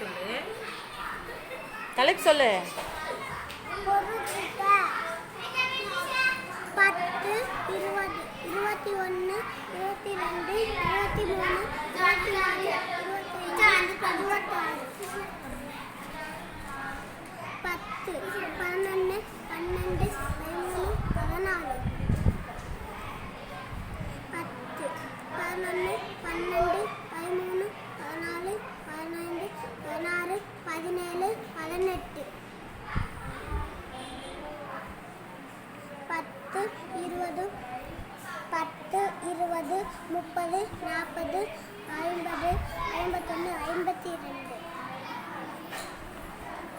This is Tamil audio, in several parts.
சொல்லு. தலைப்பு சொல்லு. பத்து இருபது இருபத்தி ஒன்று இருபத்தி ரெண்டு இருபத்தி மூணு இருபத்தி நாலு இருபத்தஞ்சு பதினெட்டாறு பத்து பன்னெண்டு பன்னெண்டு பதிமூணு பதினாலு. பத்து பதினொன்று பன்னெண்டு பதிமூணு பதினாலு பதினைந்து பதினாறு பதினேழு பதினெட்டு பத்து இருபது பத்து இருபது முப்பது நாற்பது ஐம்பது ஐம்பத்தொன்று ஐம்பத்தி ரெண்டு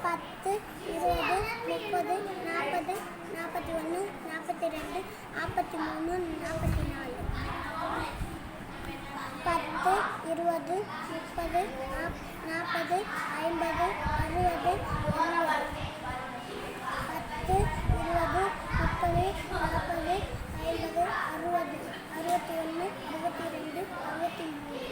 பத்து இருபது முப்பது நாற்பது நாற்பத்தி ஒன்று நாற்பத்தி ரெண்டு நாற்பத்தி மூணு நாற்பத்தி நாலு பத்து இருபது முப்பது நாற்பது ஐம்பது அறுபது எழுபது பத்து இருபது முப்பது நாற்பது ஐம்பது அறுபது அறுபத்தி ஒன்று அறுபத்தி ரெண்டு அறுபத்தி மூணு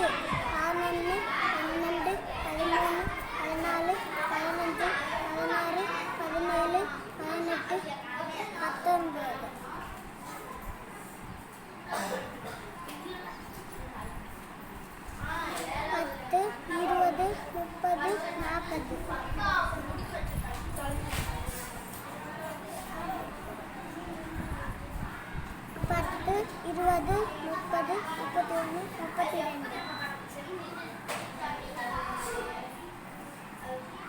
பத்து பதினொன்று பன்னெண்டு பதிமூணு பதினாலு பதினஞ்சு பதினாறு பதினேழு பதினெட்டு பத்து இருபது முப்பது முப்பத்தி ஒன்று முப்பத்தி ரெண்டு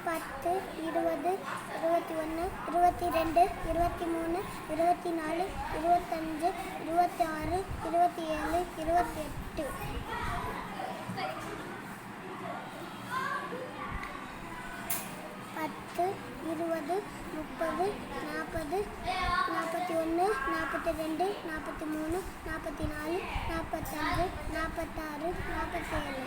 பத்து இருபது இருபத்தி ஒன்று இருபத்தி ரெண்டு இருபத்தி மூணு இருபத்தி இருபது முப்பது நாற்பது நாற்பத்தி ஒன்று நாற்பத்தி ரெண்டு நாற்பத்தி மூணு நாற்பத்தி நாலு நாற்பத்தஞ்சு நாற்பத்தாறு நாற்பத்தேழு.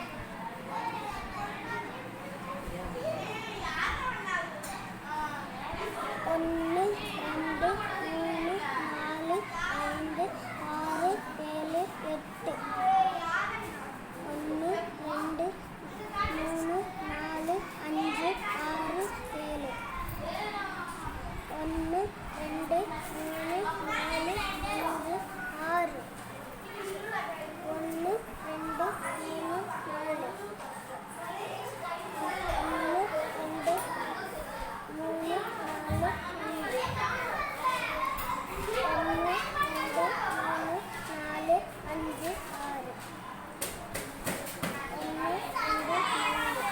ஒன்று ரெண்டு மூணு நாலு ஐந்து ஆறு ஏழு எட்டு ஒன்று ரெண்டு மூணு நாலு அஞ்சு ஆறு ஏழு ஒன்று ரெண்டு மூணு நாலு அஞ்சு ஆறு ஒன்று ரெண்டு மூணு நாலு ஒன்று ரெண்டு மூணு நாலு அஞ்சு ஒன்று ரெண்டு மூணு நாலு அஞ்சு ஆறு ஒன்று ரெண்டு மூணு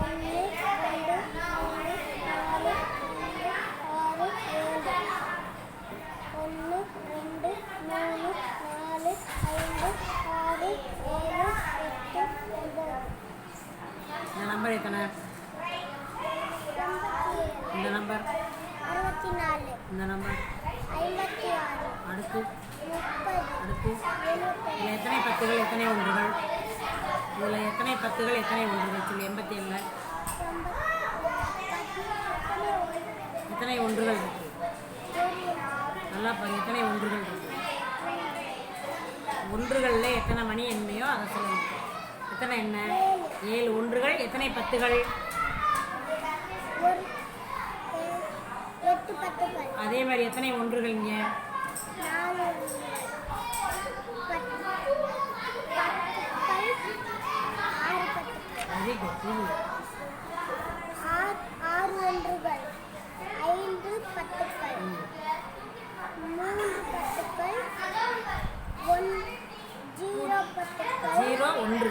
ஒன்று ரெண்டு மூணு நாலு அஞ்சு ஆறு ஏழு ஒன்று ரெண்டு மூணு நாலு ஐந்து ஆறு ஏழு எட்டு ஒன்பது இந்த நம்பர் எத்தனை? இந்த நம்பர் அறுபத்தி நாலு. இந்த நம்பர் ஐம்பத்தி ஆறு. அடுத்து. அடுத்து. இதில் எத்தனை பத்துகள் எத்தனை ஒன்றுகள்? இதில் எத்தனை பத்துகள் எத்தனை ஒன்றுகள்? சொல்லி எண்பத்தி ஏழில் எத்தனை ஒன்றுகள் இருக்கு? நல்லா பாருங்க எத்தனை ஒன்றுகள் இருக்கு? ஒன்றுகளில் எத்தனை மணி எண்மையோ அதை சொல்லுங்க. எத்தனை என்ன? ஏழு ஒன்றுகள் எத்தனை பத்துகள்? அதே மாதிரி எத்தனை ஒன்றுகள் இங்கே? வெரி குட் ஆறு ஒன்றுகள். ஐந்து பத்துக்கள் மூன்று பத்துக்கள் ஒன் ஜீரோ பத்துக்கள் ஜீரோ ஒன்று.